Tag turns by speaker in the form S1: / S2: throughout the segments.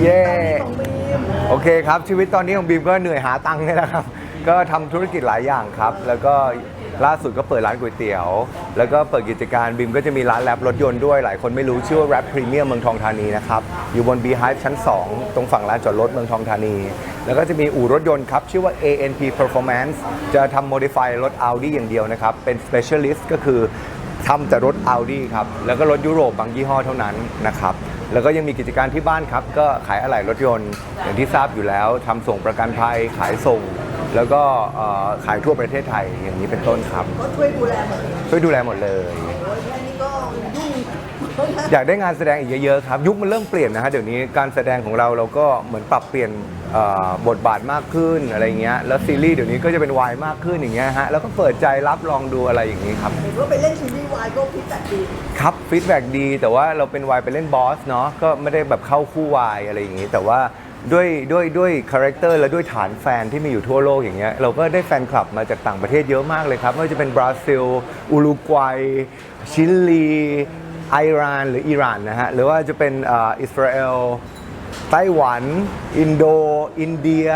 S1: เย้โอเคครับ ชีวิตตอนนี้ของบีมก็เหนื่อยหาตังค์นี่แหละครับ ก็ทำธุรกิจหลายอย่างครับ แล้วก็ล่าสุดก็เปิดร้านก๋วยเตี๋ยว แล้วก็เปิดกิจการบีมก็จะมีร้านแรปรถยนต์ด้วยหลายคนไม่รู้ชื่อว่า Rap Premium เมืองทองธานีนะครับ อยู่บน Beehive ชั้น 2 ตรงฝั่งร้านจอดรถเมืองทองธานี แล้วก็จะมีอู่รถยนต์ครับ ชื่อว่า ANP Performance จะทำ modify รถ Audi อย่างเดียวนะครับ เป็น specialist ก็คือทำแต่รถ Audi ครับ แล้วก็รถยุโรปบางยี่ห้อเท่านั้นนะครับ แล้วก็ยังมีกิจการที่บ้านครับ ก็ขายอะไหล่รถยนต์ อย่างที่ทราบอยู่แล้วทำส่งประกันภัยขายส่ง แล้วก็เอ่อขายทั่วประเทศไทยอย่างนี้เป็นต้นครับ
S2: ก็ช่วยดูแลหมดเลย
S1: ช่วยดูแลหมดเลย
S2: โอ้ยแค่นี้ก็ยุ่ง
S1: อยากได้งานแสดงอีกเยอะๆครับ ยุคมันเริ่มเปลี่ยนนะฮะเดี๋ยวนี้การแสดงของเราเราก็เหมือนปรับเปลี่ยนเอ่อบทบาทมากขึ้นอะไรเงี้ยแล้วซีรีส์เดี๋ยวนี้ก็จะเป็นวายมากขึ้นอย่างเงี้ยฮะแล้วก็เปิดใจรับลองดูอะไรอย่างนี้ครับ
S2: เห็นว่าไปเล่นซีรีส์วายก็พิจัดดี
S1: ครับฟีดแบ็ดี แต่ว่าเราเป็นวายไปเล่นบอสเนาะก็ไม่ได้แบบเข้าคู่วายอะไรอย่างงี้ แต่ว่าด้วยด้วยด้วยคาแรคเตอร์และด้วยฐานแฟนที่มีอยู่ทั่วโลกอย่างเงี้ยเราก็ได้แฟนคลับมาจากต่างประเทศเยอะมากเลยครับไม่ว่าจะเป็นบราซิล อุรุกวัย ชิลี ไอรานหรืออิหร่านนะฮะหรือว่าจะเป็นอ่าอิสราเอลไต้หวัน อินโด อินเดีย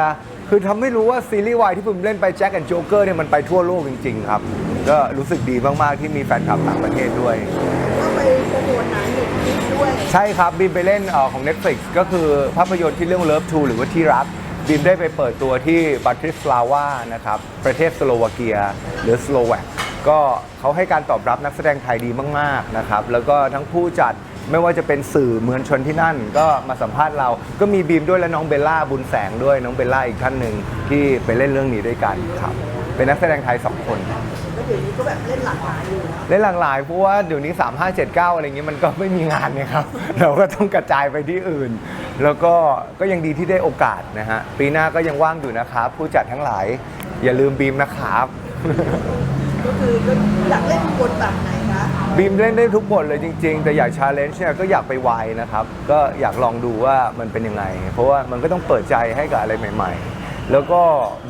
S1: คือทำให้รู้ว่าซีรีส์วายที่ผมเล่นไปแจ็คแอนด์โจ๊กเกอร์เนี่ยมันไปทั่วโลกจริง ๆ ครับ ก็รู้สึกดีมาก ๆ ที่มีแฟนคลับต่างประเทศด้วย
S2: ก็ไปโปรโมทหนังอยู่ที่ด้วย
S1: ใช่ครับบีมไปเล่นเอ่อของ Netflix ก็คือภาพยนตร์ที่เรื่อง Love 2หรือว่าที่รักบีมได้ไปเปิดตัวที่บัตริสลาวานะครับประเทศสโลวาเกีย หรือสโลแวก ก็เขาให้การตอบรับนักแสดงไทยดีมากๆนะครับแล้วก็ทั้งผู้จัดไม่ว่าจะเป็นสื่อมวลชนที่นั่น ก็มาสัมภาษณ์เรา ก็มีบีมด้วยและน้องเบลล่าบุญแสงด้วยน้องเบลล่าอีกท่านหนึ่งที่ไปเล่นเรื่องนี้ด้วยกันครับ เป็นนักแสดงไทยสองคน
S2: ก็เดี๋ยวนี้ก็แบบเล่นหลากหลายอยู่นะ
S1: เล่นหลากหลายเพราะว่าเดี๋ยวนี้ 3579 อะไรเงี้ยมันก็ไม่มีงานเนี่ยครับ เราก็ต้องกระจายไปที่อื่น แล้วก็ก็ยังดีที่ได้โอกาสนะฮะปีหน้าก็ยังว่างอยู่นะครับผู้จัดทั้งหลาย อย่าลืมบีมนะครับ
S2: ก็คือก็อยากเล่นบทแบบไหนคะ
S1: บีมเล่นได้ทุกบทเลยจริง ๆ แต่อยากชาเลนจ์เนี่ยก็อยากไปไวนะครับ ก็อยากลองดูว่ามันเป็นยังไง เพราะว่ามันก็ต้องเปิดใจให้กับอะไรใหม่ ๆ แล้วก็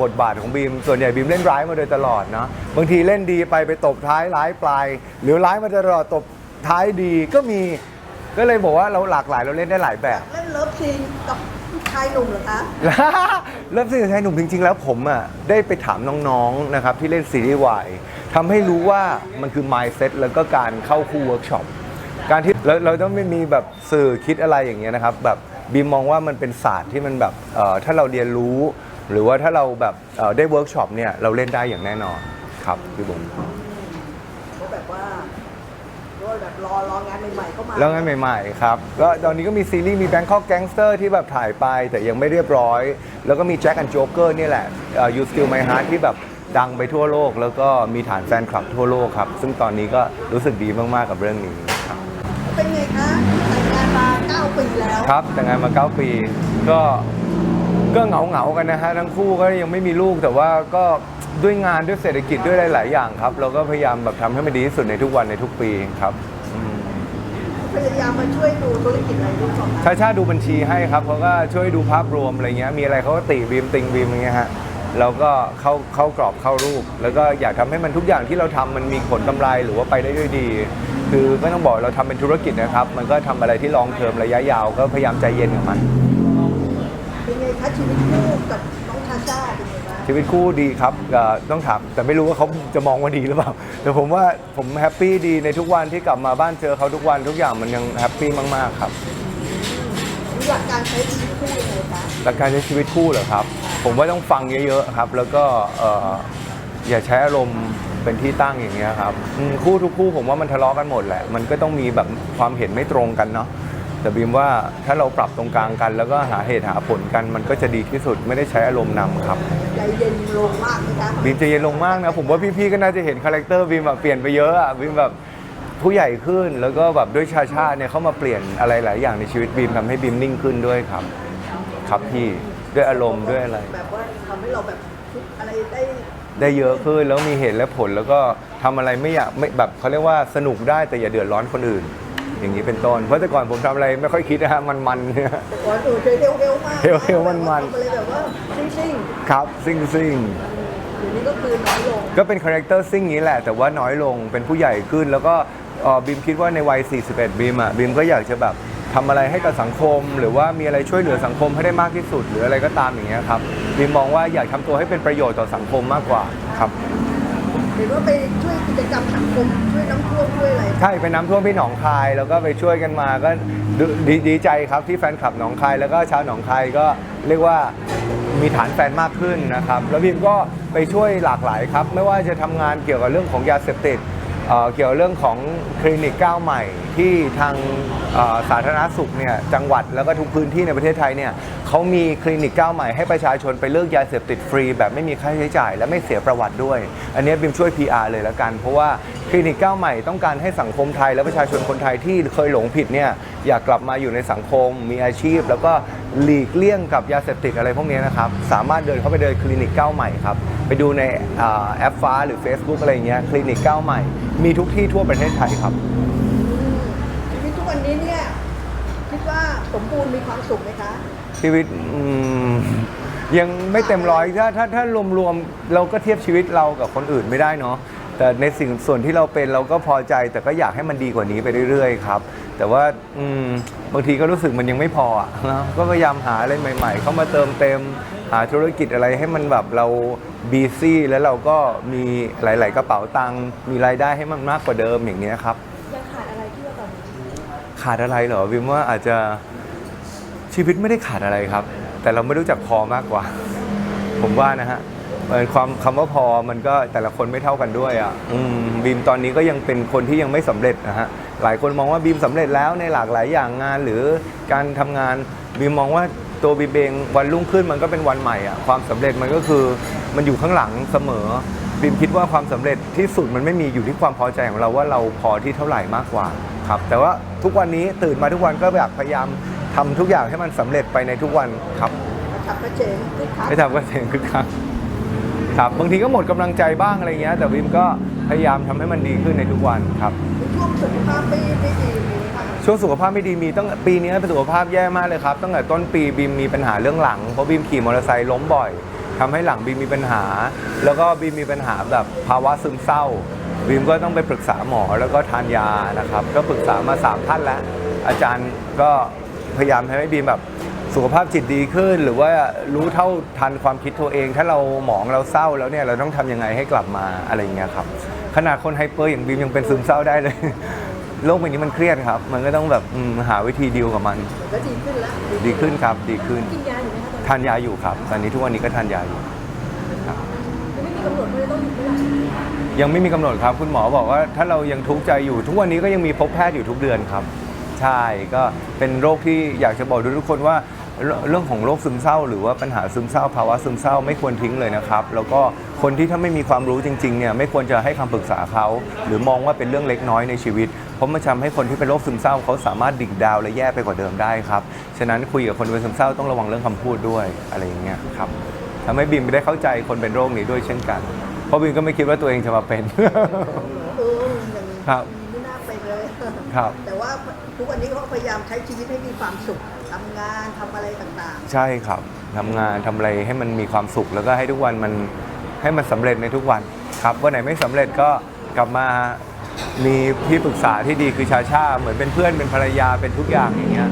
S1: บทบาทของบีม ส่วนใหญ่บีมเล่นร้ายมาโดยตลอดเนาะบางทีเล่นดีไปไปตบท้ายร้ายปลาย หรือร้ายมาตลอดตบท้ายดีก็มีก็เลยบอกว่าเราหลากหลายเราเล่นได้หลายแบบ
S2: เล่นเลิฟซีนกับชายหนุ่มเหรอคะ
S1: เริ่มสิ่งชายหนุ่มจริงๆ แล้วผมอะได้ไปถามน้องๆ นะครับที่เล่นซีรีส์วาย ทำให้รู้ว่ามันคือ mindset แล้วก็การเข้าคู่เวิร์กช็อปการที่เราเราต้องไม่มีแบบสื่อคิดอะไรอย่างเงี้ยนะครับแบบบีมมองว่ามันเป็นศาสตร์ที่มันแบบเอ่อถ้าเราเรียนรู้ หรือว่าถ้าเราแบบเอ่อได้เวิร์กช็อปเนี่ยเราเล่นได้อย่างแน่นอนครับพี่บุ๋ม
S2: ก็แบบว่าก็แบบรอรองานใหม่ๆเข้ามา
S1: แล้วงานใหม่ ๆ ครับก็ตอนนี้ก็มีซีรีส์มี Bangkok Gangster ที่แบบถ่ายไปแต่ยังไม่เรียบร้อย แล้วก็มี Jack and Joker นี่แหละเอ่อ You Still My Heart ที่แบบ ดังไปทั่วโลก แล้วก็มีฐานแฟนคลับทั่วโลกครับ ซึ่งตอนนี้ก็รู้สึกดีมากๆกับเรื่องนี้ครับ
S2: เป็นไงคะแต่งงานมา 9 ปีแล้ว
S1: ครับแต่งงานมา 9 ปี ก็ก็เหงาเหงาๆกันนะฮะทั้งคู่ก็ยังไม่มีลูกแต่ว่าก็ด้วยงานด้วยเศรษฐกิจด้วยหลาย ๆ อย่างครับ เราก็พยายามแบบทำให้มันดีที่สุดในทุกวันในทุกปีครับอืม
S2: พยายามมาช่วยดูธุรกิจอะไรด้วยก่อน
S1: ชาชาดูบัญชีให้ครับเขาก็ช่วยดูภาพรวมอะไรเงี้ยมีอะไรเขาก็ติบีมติงบีมอย่างเงี้ยฮะ เราก็เข้าเข้ากรอบเข้ารูป แล้วก็อยากทำให้มันทุกอย่างที่เราทำมันมีผลกำไรหรือว่าไปได้ด้วยดี คือไม่ต้องบอกเราทำเป็นธุรกิจนะครับ มันก็ทำอะไรที่ลองเทอมระยะยาว ก็พยายามใจเย็นกับมัน
S2: เป็นไงคะชีวิตคู่กับน้องชาชาเป็นไงบ้าง
S1: ชีวิตคู่ดีครับเอ่อต้องถามแต่ไม่รู้ว่าเขาจะมองว่าดีหรือเปล่าแต่ผมว่าผมแฮปปี้ดีในทุกวันที่กลับมาบ้านเจอเขาทุกวันทุกอย่างมันยังแฮปปี้มากๆครับ
S2: มีหลักการใช้ชีวิตคู่ยังไงคะ
S1: หลักการใช้ชีวิตคู่เหรอครับ ผมว่าต้องฟังเยอะๆครับ แล้วก็เอ่ออย่าใช้อารมณ์เป็นที่ตั้งอย่างเงี้ยครับอืมคู่ทุกคู่ผมว่ามันทะเลาะกันหมดแหละ มันก็ต้องมีแบบความเห็นไม่ตรงกันเนาะแต่บีมว่าถ้าเราปรับตรงกลางกัน แล้วก็หาเหตุหาผลกัน มันก็จะดีที่สุดไม่ได้ใช้อารมณ์นำครับ
S2: ใจเย็นลงมากไหมคะ
S1: บีมใจะเย็นลงมากนะผมว่าพี่ๆก็น่าจะเห็นคาแรคเตอร์บีมแบบเปลี่ยนไปเยอะอะบีมแบบผู้ใหญ่ขึ้นแล้วก็แบบด้วยชาชาเนี่ยเขามาเปลี่ยนอะไรหลายอย่างในชีวิตบีมทำให้บีมนิ่งขึ้นด้วยครับ ครับพี่ ด้วยอารมณ์ด้วยอะไร
S2: แบบว่าทำให้เราแบบคิดอะไรได้
S1: ได้เยอะขึ้นแล้วมีเหตุและผลแล้วก็ทำอะไรไม่อยากไม่แบบเขาเรียกว่าสนุกได้แต่อย่าเดือดร้อนคนอื่น อย่างนี้เป็นต้นเพราะแต่ก่อนผมทำอะไรไม่ค่อยคิดนะฮะมันมันๆเนี่ย
S2: แต่ก่อนอื่นเคยเฮลเฮลมาก
S1: เฮลๆมันๆ
S2: ทำอะไรแบบว่าซิ่ง
S1: ครับซิ่งซิ่ง
S2: ๆเดี๋ยวนี้ก็คือน้อยลง
S1: ก็เป็นคาแรคเตอร์ซิ่งนี้แหละ แต่ว่าน้อยลงเป็นผู้ใหญ่ขึ้น แล้วก็เอ่อบีมคิดว่าในวัย 41 บีมอะบีมก็อยากจะแบบ ทำอะไรให้กับสังคม หรือว่ามีอะไรช่วยเหลือสังคมให้ได้มากที่สุด หรืออะไรก็ตามอย่างเงี้ยครับบีมมองว่าอยากทำตัวให้เป็นประโยชน์ต่อสังคมมากกว่าครับ
S2: เห็นว่าไปช่วยกิจกรรมสังคมช่วยน้ำท่วมช่วยอะไร
S1: ใช่ไปน้ำท่วมที่หนองคายแล้วก็ไปช่วยกันมาก็ดดีดีใจครับที่แฟนคลับหนองคาย แล้วก็ชาวหนองคายก็เรียกว่ามีฐานแฟนมากขึ้นนะครับ แล้วบีมก็ไปช่วยหลากหลายครับ ไม่ว่าจะทำงานเกี่ยวกับเรื่องของยาเสพติด เกี่ยวกับเรื่องของคลินิกก้าวใหม่ที่ทางสาธารณสุขเนี่ยจังหวัดแล้วก็ทุกพื้นที่ในประเทศไทยเนี่ยเขามีคลินิกก้าวใหม่ให้ประชาชนไปเลิกยาเสพติดฟรี แบบไม่มีค่าใช้จ่าย และไม่เสียประวัติด้วย อันนี้บิมช่วย PR เลยล้วกัน เพราะว่าคลินิกก้าวใหม่ต้องการให้สังคมไทย และประชาชนคนไทยที่เคยหลงผิดเนี่ยอยากกลับมาอยู่ในสังคมมีอาชีพ แล้วก็หลีกเลี่ยงกับยาเสพติดอะไรพวกนี้นะครับสามารถเดินเข้าไปเดินคลินิกก้าวใหม่ครับ ไปดูในอ่าแอปฟ้าหรือ Facebook อะไรเงี้ยคลินิกก้าวใหม่ มีทุกที่ทั่วประเทศไทยครับ
S2: ชีวิตทุกวันนี้เนี่ยคิดว่าสมบูรณ์มีความสุขไหมคะ
S1: ชีวิตอืมยังไม่เต็มร้อยถ้าถ้าถ้ารวมๆเราก็เทียบชีวิตเรากับคนอื่นไม่ได้เนาะแต่ในสิ่งส่วนที่เราเป็นเราก็พอใจแต่ก็อยากให้มันดีกว่านี้ไปเรื่อยๆครับ แต่ว่าอืมบางทีก็รู้สึกมันยังไม่พออะนะก็พยายามหาอะไรใหม่ๆ เข้ามาเติมเต็มหาธุรกิจอะไรให้มันแบบเราบีซี่แล้วเราก็มีหลาย ๆ กระเป๋าตังค์มีรายได้ให้มันมากกว่าเดิมอย่างเนี้ยครับ
S2: ยังขาดอะไรที่ว่าตอนนี้
S1: ขาดอะไรเหรอวิมว่าอาจจะชีวิตไม่ได้ขาดอะไรครับ แต่เราไม่รู้จักพอมากกว่า ผมว่านะฮะเอ่อความคำว่าพอมันก็แต่ละคนไม่เท่ากันด้วยอะอืมบีมตอนนี้ก็ยังเป็นคนที่ยังไม่สำเร็จนะฮะ หลายคนมองว่าบีมสำเร็จแล้วในหลากหลายอย่างงานหรือการทำงานบีมมองว่าตัวบีมเองวันรุ่งขึ้นมันก็เป็นวันใหม่อะความสำเร็จมันก็คือมันอยู่ข้างหลังเสมอบีมคิดว่าความสำเร็จที่สุดมันไม่มีอยู่ที่ความพอใจของเราว่าเราพอที่เท่าไหร่มากกว่าครับแต่ว่าทุกวันนี้ตื่นมาทุกวันก็อยากพยายามทำทุกอย่างให้มันสำเร็จไปในทุกวันครับ
S2: กระฉับกระเฉงคึกคัก
S1: ไม่ทำก็เสียงคึกคักครับบางทีก็หมดกำลังใจบ้างอะไรเงี้ยแต่วิมก็ พยายามทำให้มันดีขึ้นในทุกวันครับ
S2: ในช่วงสุขภาพไม่ไม่ดีมีไหมคะ
S1: ช่วงสุขภาพไม่ดีมีตั้งปีนี้สุขภาพแย่มากเลยครับตั้งแต่ต้นปีบีมมีปัญหาเรื่องหลังเพราะบีมขี่มอเตอร์ไซค์ล้มบ่อยทำให้หลังบีมมีปัญหา แล้วก็บีมมีปัญหาแบบภาวะซึมเศร้าบีมก็ต้องไปปรึกษาหมอแล้วก็ทานยานะครับ ก็ปรึกษามาสามท่านแล้ว อาจารย์ก็พยายามให้บีมแบบสุขภาพจิตดีขึ้น หรือว่ารู้เท่าทันความคิดตัวเอง ถ้าเราหมองเราเศร้าแล้วเนี่ยเราต้องทำยังไงให้กลับมาอะไรอย่างเงี้ยครับ ขนาดคนไฮเปอร์อย่างบีมยังเป็นซึมเศร้าได้เลย โลกใบนี้มันเครียดครับ มันก็ต้องแบบอืมหาวิธีดีลกับมัน
S2: ก็ดีขึ้นแล้ว
S1: ดีขึ้นครับ ดีขึ้น
S2: กินยาอยู่ไหมคะตอนนี้
S1: ทานยาอยู่ครับ ตอนนี้ทุกวันนี้ก็ทานยาอยู่ครับ
S2: ยังไม่มีกำหนดว่าจะต้องหยุดเมื่อไหร่
S1: ยังไม่มีกำหนดครับ คุณหมอบอกว่าถ้าเรายังทุกข์ใจอยู่ ทุกวันนี้ก็ยังมีพบแพทย์อยู่ทุกเดือนครับ ใช่ก็เป็นโรคที่อยากจะบอกทุกคนว่า เรื่องของโรคซึมเศร้า หรือว่าปัญหาซึมเศร้า ภาวะซึมเศร้าไม่ควรทิ้งเลยนะครับ แล้วก็คนที่ถ้าไม่มีความรู้จริงๆเนี่ยไม่ควรจะให้คำปรึกษาเขา หรือมองว่าเป็นเรื่องเล็กน้อยในชีวิต เพราะมันทำให้คนที่เป็นโรคซึมเศร้าเขาสามารถดิ่งดาวและแย่ไปกว่าเดิมได้ครับฉะนั้นคุยกับคนเป็นซึมเศร้าต้องระวังเรื่องคำพูดด้วยอะไรอย่างเงี้ยครับทำให้บีมไม่ได้เข้าใจคนเป็นโรคนี้ด้วยเช่นกัน เพราะบีมก็ไม่คิดว่าตัวเองจะมาเป็นครับ
S2: ไม่น่าไปเลย
S1: ครับ
S2: แต่ว่าทุกวันนี้เขาพยายามใช้ชีวิตให้มีความสุขทำงานทำอะไรต่าง
S1: ใช่ครับทำงานทำอะไรให้มันมีความสุขแล้วก็ให้ทุกวันมันให้มันสำเร็จในทุกวันครับวันไหนไม่สำเร็จก็กลับมามีที่ปรึกษาที่ดีคือชาชาเหมือนเป็นเพื่อนเป็นภรรยาเป็นทุกอย่างอย่างเงี้ย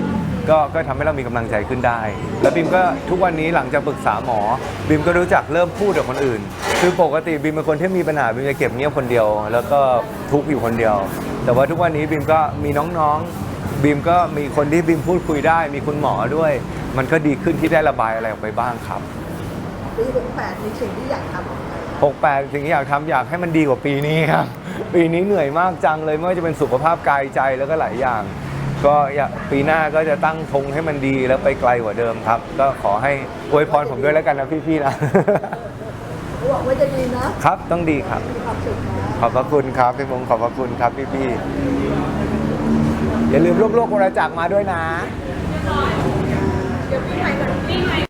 S1: ก็ก็ทำให้เรามีกำลังใจขึ้นได้ แล้วบิมก็ทุกวันนี้หลังจากปรึกษาหมอบิมก็รู้จักเริ่มพูดกับคนอื่น คือปกติบิมเป็นคนที่มีปัญหาบิมจะเก็บเงียบคนเดียว แล้วก็ทุกข์อยู่คนเดียว แต่ว่าทุกวันนี้บิมก็มีน้องๆบีมก็มีคนที่บีมพูดคุยได้ มีคุณหมอด้วย มันก็ดีขึ้นที่ได้ระบายอะไรออกไปบ้างครับ
S2: ๆปี68มีสิ่งที่อยากทำ
S1: 68สิ่งที่อยากทำอยากให้มันดีกว่าปีนี้ครับ ปีนี้เหนื่อยมากจังเลยไม่ว่าจะเป็นสุขภาพกายใจแล้วก็หลายอย่าง ก็อยากปีหน้าก็จะตั้งธงให้มันดีแล้วไปไกลกว่าเดิมครับ ก็ขอให้อวยพรผมด้วยแล้วกันนะพี่ๆนะ
S2: เขาบอกว่าจะดีนะครับ
S1: ต้องดีครับ
S2: มีความสุขนะ
S1: ขอบพระคุณครับพี่มงขอบพระคุณครับพี่พี่อย่าลืมลูกโลกวรจักมาด้วยนะ
S2: เดี๋ยวปีใหม่ก่อนปีใหม่